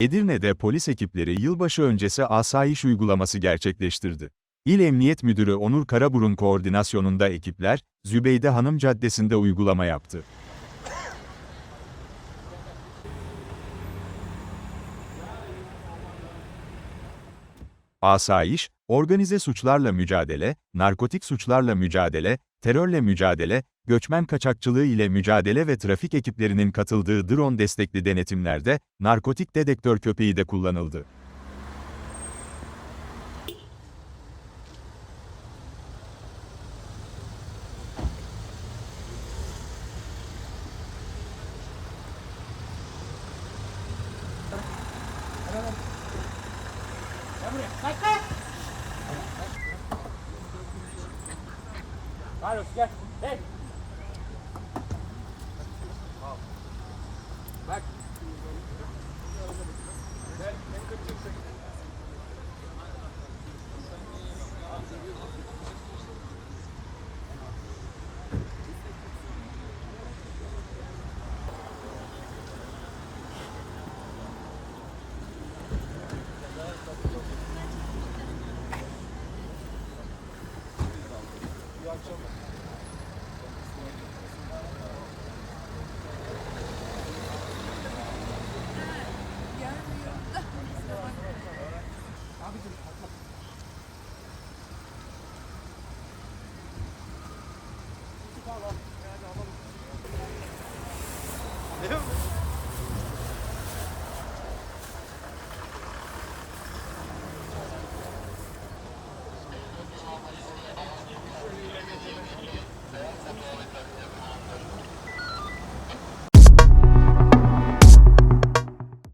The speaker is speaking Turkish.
Edirne'de polis ekipleri yılbaşı öncesi asayiş uygulaması gerçekleştirdi. İl Emniyet Müdürü Onur Karaburun koordinasyonunda ekipler, Zübeyde Hanım Caddesi'nde uygulama yaptı. Asayiş, organize suçlarla mücadele, narkotik suçlarla mücadele, terörle mücadele, göçmen kaçakçılığı ile mücadele ve trafik ekiplerinin katıldığı drone destekli denetimlerde, narkotik dedektör köpeği de kullanıldı. Carlos gel. Hey. 报告。